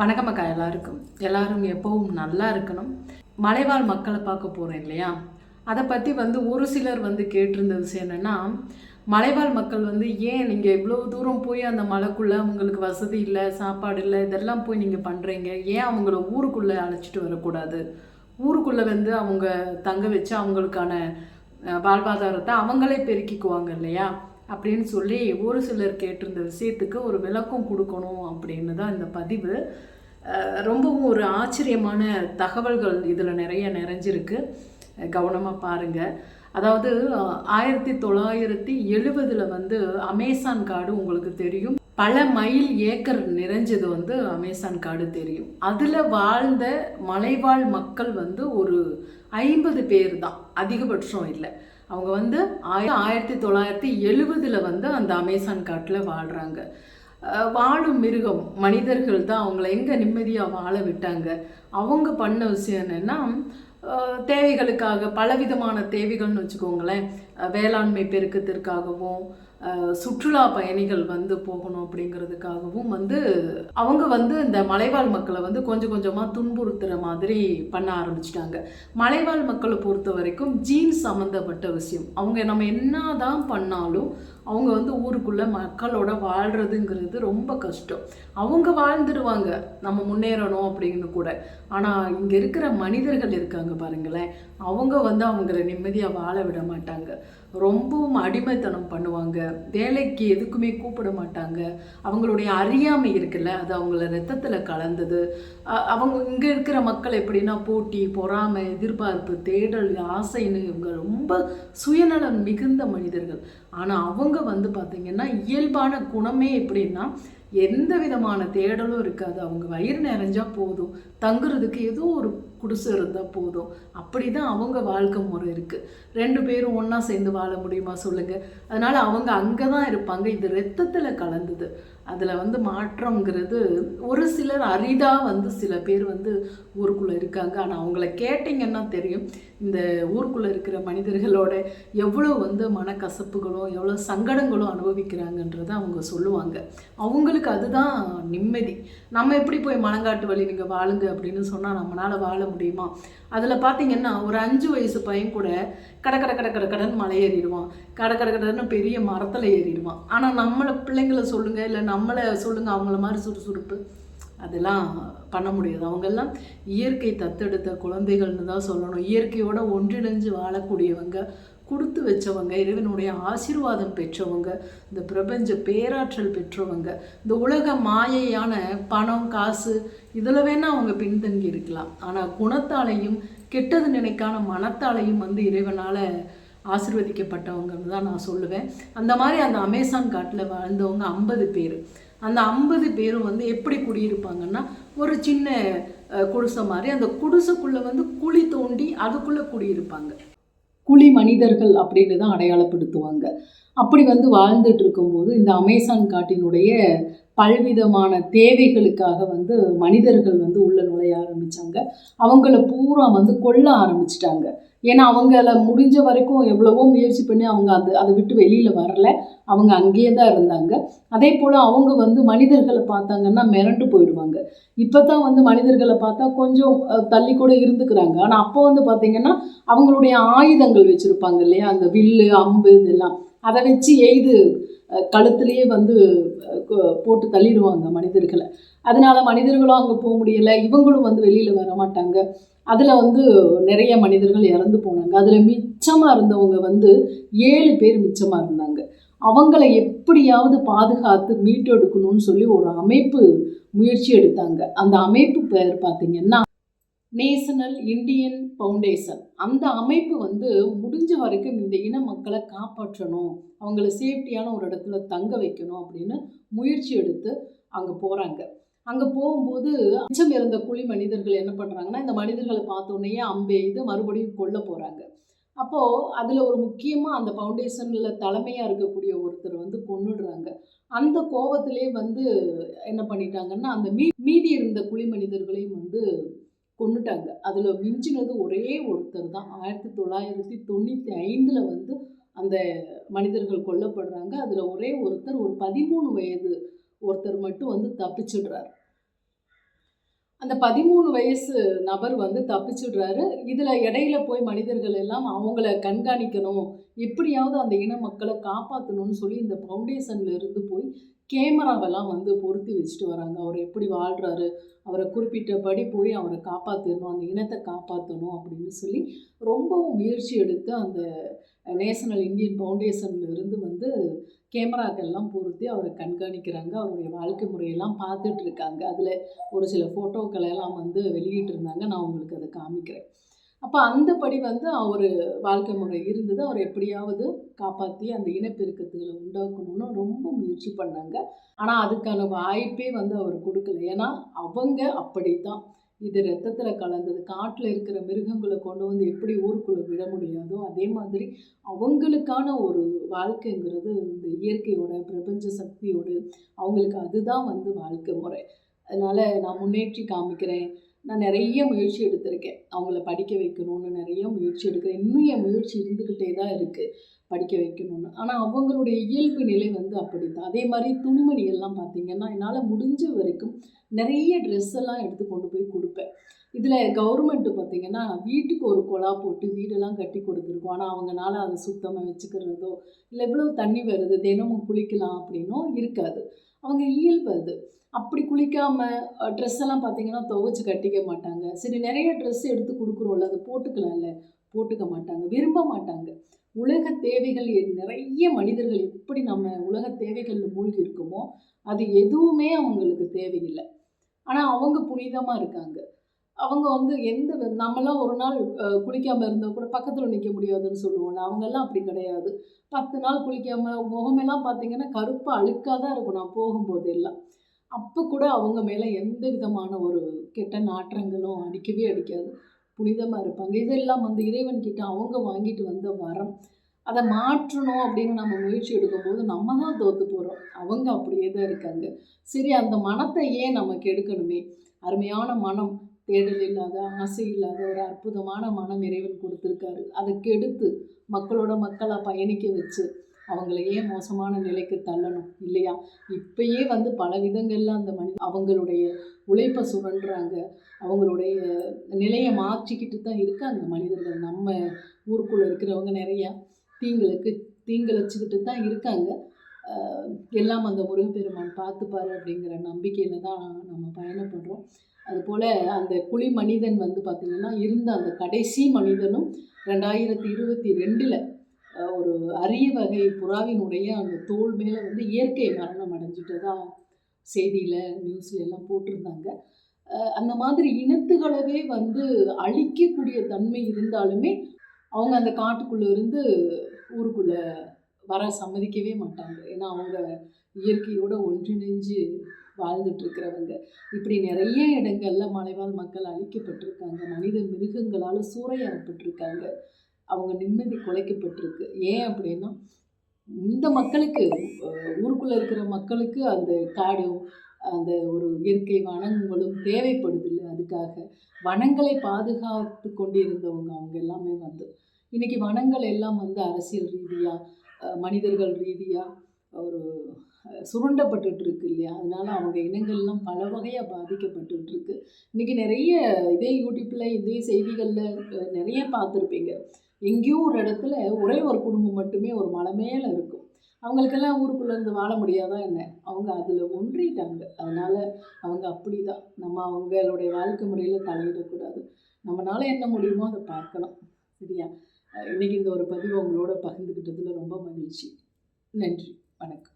வணக்கம் அக்கா எல்லாருக்கும். எல்லாரும் எப்பவும் நல்லா இருக்கணும். மலைவாழ் மக்களை பார்க்க போகிறேன் இல்லையா? அதை பற்றி வந்து ஒரு சிலர் வந்து கேட்டிருந்த விஷயம் என்னென்னா மலைவாழ் மக்கள் வந்து ஏன் நீங்கள் இவ்வளோ தூரம் போய் அந்த மலைக்குள்ளே அவங்களுக்கு வசதி இல்லை சாப்பாடு இல்லை இதெல்லாம் போய் நீங்கள் பண்ணுறீங்க ஏன் அவங்கள ஊருக்குள்ளே அழைச்சிட்டு வரக்கூடாது? ஊருக்குள்ளே வந்து அவங்க தங்க வச்சு அவங்களுக்கான வாழ்வாதாரத்தை அவங்களே பெருக்கிக்குவாங்க இல்லையா? அப்படின்னு சொல்லி ஒரு சிலர் கேட்டிருந்த விஷயத்துக்கு ஒரு விளக்கம் கொடுக்கணும் அப்படின்னு தான் இந்த பதிவு. ரொம்பவும் ஒரு ஆச்சரியமான தகவல்கள் இதில் நிறைய நிறைஞ்சிருக்கு. கவனமாக பாருங்கள் அதாவது ஆயிரத்தி தொள்ளாயிரத்தி எழுபதில் வந்து அமேசான் காடு உங்களுக்கு தெரியும். பல மைல் ஏக்கர் நிறைஞ்சது வந்து அமேசான் காடு தெரியும். அதில் வாழ்ந்த மலைவாழ் மக்கள் வந்து ஒரு ஐம்பது பேர் தான். அதிகபட்சம் இல்லை. அவங்க வந்து ஆய ஆயிரத்தி தொள்ளாயிரத்தி எழுபதில் வந்து அந்த அமேசான் காட்டில் வாழ்கிறாங்க அஹ் வாழும் மிருகம் மனிதர்கள் தான் அவங்கள எங்கே நிம்மதியாக வாழ விட்டாங்க. அவங்க பண்ண விஷயம் என்னென்னா தேவைகளுக்காக பலவிதமான தேவைகள்னு வச்சுக்கோங்களேன். வேளாண்மை பெருக்கத்திற்காகவும் சுற்றுலா பயணிகள் வந்து போகணும் அப்படிங்கிறதுக்காகவும் வந்து அவங்க வந்து இந்த மலைவாழ் மக்களை வந்து கொஞ்சம் கொஞ்சமாக துன்புறுத்துகிற மாதிரி பண்ண ஆரம்பிச்சிட்டாங்க. மலைவாழ் மக்களை பொறுத்த வரைக்கும் ஜீன் சம்மந்தப்பட்ட விஷயம். அவங்க நம்ம என்ன தான் பண்ணாலும் அவங்க வந்து ஊருக்குள்ளே மக்களோட வாழ்கிறதுங்கிறது ரொம்ப கஷ்டம். அவங்க வாழ்ந்துடுவாங்க நம்ம முன்னேறணும் அப்படின்னு கூட. ஆனால் இங்கே இருக்கிற மனிதர்கள் இருக்காங்க பாருங்களேன். அவங்க வந்து அவங்கள நிம்மதியாக வாழ விட மாட்டாங்க. ரொம்பவும் அடிமைத்தனம் பண்ணுவாங்க. வேலைக்கு எதுக்குமே கூப்பிட மாட்டாங்க. அவங்களுடைய அறியாமை இருக்குல்ல அது அவங்கள ரத்தத்தில் கலந்தது. அவங்க இங்கே இருக்கிற மக்கள் எப்படின்னா போட்டி பொறாமை எதிர்பார்ப்பு தேடல் ஆசைன்னு இவங்க ரொம்ப சுயநலம் மிகுந்த மனிதர்கள். ஆனால் அவங்க வந்து பார்த்திங்கன்னா இயல்பான குணமே எப்படின்னா எந்த விதமான தேடலும் இருக்காது. அவங்க வயிறு நிறைஞ்சால் போதும். தங்குறதுக்கு ஏதோ ஒரு குடிசை இருந்தால் போதும். அப்படி தான் அவங்க வாழ்க்கை முறை இருக்குது ரெண்டு பேரும் ஒன்றா சேர்ந்து வாழ முடியுமா சொல்லுங்கள் அதனால் அவங்க அங்கே தான் இருப்பாங்க. இது ரத்தத்தில் கலந்தது. அதில் வந்து மாற்றங்கிறது ஒரு சிலர் அரிதாக வந்து சில பேர் வந்து ஊருக்குள்ளே இருக்காங்க. ஆனால் அவங்கள கேட்டிங்கன்னா தெரியும். இந்த ஊருக்குள்ளே இருக்கிற மனிதர்களோட எவ்வளோ வந்து மனக்கசப்புகளும் எவ்வளோ சங்கடங்களும் அனுபவிக்கிறாங்கன்றதை அவங்க சொல்லுவாங்க. அவங்களுக்கு அதுதான் நிம்மதி. நம்ம எப்படி போய் மனங்காட்டு வழி நீங்கள் வாழுங்க அப்படின்னு சொன்னால் நம்மளால் வாழ முடியுமா? அதில் பார்த்தீங்கன்னா ஒரு அஞ்சு வயசு பையன் கூட கட கட கட கட கடன் மலை ஏறிடுவான். கட கட கடன்னு பெரிய மரத்தில் ஏறிடுவான். ஆனால் நம்மளை பிள்ளைங்களை சொல்லுங்கள் இல்லை நம்மளை சொல்லுங்கள் அவங்கள மாதிரி சுறுசுறுப்பு. அதெல்லாம் பண்ண முடியாது. அவங்கெல்லாம் இயற்கை தத்தெடுத்த குழந்தைகள்னு தான் சொல்லணும். இயற்கையோட ஒன்றிணைஞ்சு வாழக்கூடியவங்க கொடுத்து வச்சவங்க இறைவனுடைய ஆசீர்வாதம் பெற்றவங்க இந்த பிரபஞ்ச பேராற்றல் பெற்றவங்க இந்த உலக மாயையான பணம் காசு இதில் வேணால் அவங்க பின்தங்கி இருக்கலாம். ஆனால் குணத்தாலையும் கெட்டது நினைக்கான மனத்தாலையும் வந்து இறைவனால் ஆசிர்வதிக்கப்பட்டவங்கன்னு தான் நான் சொல்லுவேன். அந்த மாதிரி அந்த அமேசான் காட்டில் வாழ்ந்தவங்க ஐம்பது பேர். அந்த ஐம்பது பேரும் வந்து எப்படி குடியிருப்பாங்கன்னா ஒரு சின்ன குடிசை மாதிரி அந்த குடிசைக்குள்ளே வந்து குழி தோண்டி அதுக்குள்ளே குடியிருப்பாங்க. குழி மனிதர்கள் அப்படின்னு தான் அடையாளப்படுத்துவாங்க. அப்படி வந்து வாழ்ந்துட்டு இருக்கும்போது இந்த அமேசான் காட்டினுடைய பல்விதமான தேவைகளுக்காக வந்து மனிதர்கள் வந்து உள்ள நுழைய ஆரம்பிச்சாங்க. அவங்கள பூரா வந்து கொல்ல ஆரம்பிச்சிட்டாங்க. ஏன்னா அவங்கள முடிஞ்ச வரைக்கும் எவ்வளவோ முயற்சி பண்ணி அவங்க அது அதை விட்டு வெளியில் வரல. அவங்க அங்கேயே தான் இருந்தாங்க. அதே போல் அவங்க வந்து மனிதர்களை பார்த்தாங்கன்னா மிரண்டு போயிடுவாங்க. இப்போ தான் வந்து மனிதர்களை பார்த்தா கொஞ்சம் தள்ளி கூட இருந்துக்கிறாங்க. ஆனால் அப்போ வந்து பார்த்திங்கன்னா அவங்களுடைய ஆயுதங்கள் வச்சுருப்பாங்க இல்லையா? அந்த வில்லு அம்பு இதெல்லாம். அதை வச்சு எய்து கழுத்துலேயே வந்து போட்டு தள்ளிடுவாங்க மனிதர்களை. அதனால மனிதர்களும் அங்கே போக முடியலை. இவங்களும் வந்து வெளியில் வர மாட்டாங்க அதில் வந்து நிறைய மனிதர்கள் இறந்து போனாங்க. அதில் மிச்சமாக இருந்தவங்க வந்து ஏழு பேர் மிச்சமாக இருந்தாங்க. அவங்கள எப்படியாவது பாதுகாத்து மீட்டெடுக்கணும்னு சொல்லி ஒரு அமைப்பு முயற்சி எடுத்தாங்க. அந்த அமைப்பு பேர் பார்த்தீங்கன்னா நேஷனல் இந்தியன் ஃபவுண்டேஷன். அந்த அமைப்பு வந்து முடிஞ்ச வரைக்கும் இந்த இன மக்களை காப்பாற்றணும் அவங்கள சேஃப்டியான ஒரு இடத்துல தங்க வைக்கணும் அப்படின்னு முயற்சி எடுத்து அங்கே போகிறாங்க அங்கே போகும்போது மிச்சம் இருந்த குழி மனிதர்கள் என்ன பண்ணுறாங்கன்னா இந்த மனிதர்களை பார்த்தோன்னே அம்பே இது மறுபடியும் கொல்ல போகிறாங்க அப்போது அதில் ஒரு முக்கியமாக அந்த ஃபவுண்டேஷனில் தலைமையாக இருக்கக்கூடிய ஒருத்தர் வந்து கொண்டுடுறாங்க அந்த கோபத்திலே வந்து என்ன பண்ணிட்டாங்கன்னா அந்த மீ மீதி இருந்த குழி மனிதர்களையும் வந்து கொண்டுட்டாங்க அதில் மிஞ்சினது ஒரே ஒருத்தர் தான். ஆயிரத்தி தொள்ளாயிரத்தி தொண்ணூற்றி ஐந்தில் வந்து அந்த மனிதர்கள் கொல்லப்படுறாங்க. அதில் ஒரே ஒருத்தர் ஒரு பதிமூணு வயது ஒருத்தர் மட்டும் வந்து தப்பிச்சுடுறார். அந்த பதிமூணு வயசு நபர் வந்து தப்பிச்சுடுறாரு. இதில் இடையில போய் மனிதர்கள் எல்லாம் அவங்கள கண்காணிக்கணும் எப்படியாவது அந்த இன மக்களை காப்பாற்றணும்னு சொல்லி இந்த ஃபவுண்டேஷன்ல இருந்து போய் கேமராவெல்லாம் வந்து பொருத்தி வச்சுட்டு வராங்க. அவர் எப்படி வாழ்கிறாரு அவரை குறிப்பிட்டபடி போய் அவரை காப்பாற்றணும் அந்த இனத்தை காப்பாற்றணும் அப்படின்னு சொல்லி ரொம்பவும் முயற்சி எடுத்து அந்த நேஷனல் இந்தியன் ஃபவுண்டேஷன்லேருந்து வந்து கேமராக்கள்லாம் பொருத்தி அவரை கண்காணிக்கிறாங்க. அவருடைய வாழ்க்கை முறையெல்லாம் பார்த்துட்டு இருக்காங்க அதில் ஒரு சில ஃபோட்டோக்களை எல்லாம் வந்து வெளியிட்டிருந்தாங்க. நான் உங்களுக்கு அதை காமிக்கிறேன். அப்போ அந்தபடி வந்து அவர் வாழ்க்கை முறை இருந்தது. அவர் எப்படியாவது காப்பாற்றி அந்த இனப்பெருக்கத்துகளை உண்டாக்கணும்னு ரொம்ப முயற்சி பண்ணாங்க. ஆனால் அதுக்கான வாய்ப்பே வந்து அவர் கொடுக்கல. ஏன்னா அவங்க அப்படித்தான். இது ரத்தத்தில் கலந்தது. காட்டில் இருக்கிற மிருகங்களை கொண்டு வந்து எப்படி ஊருக்குள்ளே விட முடியாதோ அதே மாதிரி அவங்களுக்கான ஒரு வாழ்க்கைங்கிறது இந்த இயற்கையோட பிரபஞ்ச சக்தியோடு அவங்களுக்கு அதுதான் வந்து வாழ்க்கை முறை. அதனால் நான் முன்னேற்றி காமிக்கிறேன். நான் நிறைய முயற்சி எடுத்திருக்கேன். அவங்கள படிக்க வைக்கணும்னு நிறைய முயற்சி எடுக்கிறேன். இன்னும் என் முயற்சி இருந்துக்கிட்டே தான் இருக்குது படிக்க வைக்கணும்னு. ஆனால் அவங்களுடைய இயல்பு நிலை வந்து அப்படி தான் அதே மாதிரி துணிமணிகள்லாம் பார்த்திங்கன்னா என்னால் முடிஞ்ச வரைக்கும் நிறைய ட்ரெஸ் எல்லாம் எடுத்து கொண்டு போய் கொடுப்பேன். இதில் கவர்மெண்ட்டு பார்த்திங்கன்னா வீட்டுக்கு ஒரு குழா போட்டு வீடெல்லாம் கட்டி கொடுத்துருக்கோம். ஆனால் அவங்கனால அதை சுத்தமாக வச்சுக்கிறதோ இல்லை எவ்வளோ தண்ணி வருது தினமும் குளிக்கலாம் அப்படின்னும் இருக்காது. அவங்க இயல்பு அது. அப்படி குளிக்காமல் ட்ரெஸ் எல்லாம் பார்த்தீங்கன்னா துவைச்சி கட்டிக்க மாட்டாங்க. சரி நிறைய ட்ரெஸ் எடுத்து கொடுக்குறோம்ல அதை போட்டுக்கலாம்ல? போட்டுக்க மாட்டாங்க விரும்ப மாட்டாங்க. உலக தேவைகள் எ- நிறைய மனிதர்கள் எப்படி நம்ம உலக தேவைகளில் மூழ்கி இருக்கோமோ அது எதுவுமே அவங்களுக்கு தேவையில்லை. ஆனால் அவங்க புனிதமாக இருக்காங்க. அவங்க வந்து எந்த வி- நம்மலாம் ஒரு நாள் குளிக்காமல் இருந்தால் கூட பக்கத்தில் நிற்க முடியாதுன்னு சொல்லுவோம்ல. அவங்கெல்லாம் அப்படி கிடையாது. பத்து நாள் குளிக்காமல் முகமெல்லாம் பார்த்தீங்கன்னா கருப்பாக அழுக்காக தான் இருக்கும் நான் போகும்போது எல்லாம் அப்போ கூட அவங்க மேலே எந்த விதமான ஒரு கெட்ட நாற்றங்களும் அடிக்கவே அடிக்காது. புனிதமாக இருப்பாங்க. இதெல்லாம் வந்து இறைவன்கிட்ட அவங்க வாங்கிட்டு வந்த வரம். அதை மாற்றணும் அப்படின்னு நம்ம முயற்சி எடுக்கும்போது நம்ம தான் தோற்று போகிறோம் அவங்க அப்படியே தான் இருக்காங்க. சரி அந்த மனத்தை ஏன் நமக்கு எடுக்கணுமே அருமையான மனம். தேடல் இல்லாத ஆசை இல்லாத ஒரு அற்புதமான மனம் இறைவன் கொடுத்துருக்காரு. அதை கெடுத்து மக்களோட மக்களாக பயணிக்க வச்சு அவங்கள ஏன் மோசமான நிலைக்கு தள்ளணும் இல்லையா? இப்பயே வந்து பல விதங்களில் அந்த மனி அவங்களுடைய உழைப்பை சுரண்டுறாங்க. அவங்களுடைய நிலையை மாற்றிக்கிட்டு தான் இருக்காங்க மனிதர்கள். நம்ம ஊருக்குள்ளே இருக்கிறவங்க நிறையா தீங்களுக்கு தீங்கிழைச்சிக்கிட்டு தான் இருக்காங்க. எல்லாம் அந்த முருகப்பெருமான் பார்த்துப்பாரு அப்படிங்கிற நம்பிக்கையில் தான் நம்ம பயணப்படுறோம். அதுபோல் அந்த குழி மனிதன் வந்து பார்த்திங்கன்னா இருந்த அந்த கடைசி மனிதனும் ரெண்டாயிரத்தி இருபத்தி ரெண்டில் ஒரு அரிய வகை புறாவினுடைய அந்த தோல் மேலே வந்து இயற்கை மரணம் அடைஞ்சிட்டதா செய்தியில் நியூஸில் எல்லாம் போட்டிருந்தாங்க. அந்த மாதிரி இனத்துகளவே வந்து அழிக்கக்கூடிய தன்மை இருந்தாலுமே அவங்க அந்த காட்டுக்குள்ளே இருந்து ஊருக்குள்ளே வர சம்மதிக்கவே மாட்டாங்க. ஏன்னா அவங்க இயற்கையோடு ஒன்றிணைஞ்சு வாழ்ந்துட்டு இருக்கிறவங்க இப்படி நிறைய இடங்கள்ல மலைவாழ் மக்கள் அழிக்கப்பட்டிருக்காங்க. மனித மிருகங்களால் சூறையாடப்பட்டிருக்காங்க. அவங்க நிம்மதி குலைக்கப்பட்டிருக்கு. ஏன் அப்படின்னா இந்த மக்களுக்கு ஊருக்குள்ளே ஊருக்குள்ள இருக்கிற மக்களுக்கு அந்த காடும் அந்த ஒரு இயற்கை வனங்களும் தேவைப்படுதில்லை. அதுக்காக வனங்களை பாதுகாத்து கொண்டிருந்தவங்க அவங்க எல்லாமே வந்து. இன்னைக்கு வனங்கள் எல்லாம் வந்து அரசியல் ரீதியாக மனிதர்கள் ரீதியாக ஒரு அஹ், இருக்கு இல்லையா அதனால அவங்க இனங்கள்லாம் பல வகையாக பாதிக்கப்பட்டுட்டு இருக்கு இன்னைக்கு நிறைய இதே யூடியூப்பில் இதே செய்திகளில் நிறைய பார்த்துருப்பீங்க. எங்கேயோ ஒரு இடத்துல ஒரே ஒரு குடும்பம் மட்டுமே ஒரு மலை மேலே இருக்கும். அவங்களுக்கெல்லாம் ஊருக்குள்ளே இருந்து வாழ முடியாதா என்ன? அவங்க அதில் ஒன்றிட்டாங்க. அதனால் அவங்க அப்படி தான் நம்ம அவங்களுடைய வாழ்க்கை முறையில் தலையிடக்கூடாது. நம்மளால் என்ன முடியுமோ அதை பார்க்கலாம். சரியா? இன்றைக்கி இந்த ஒரு பதிவு உங்களோட பகிர்ந்துக்கிட்டதில் ரொம்ப மகிழ்ச்சி. நன்றி. வணக்கம்.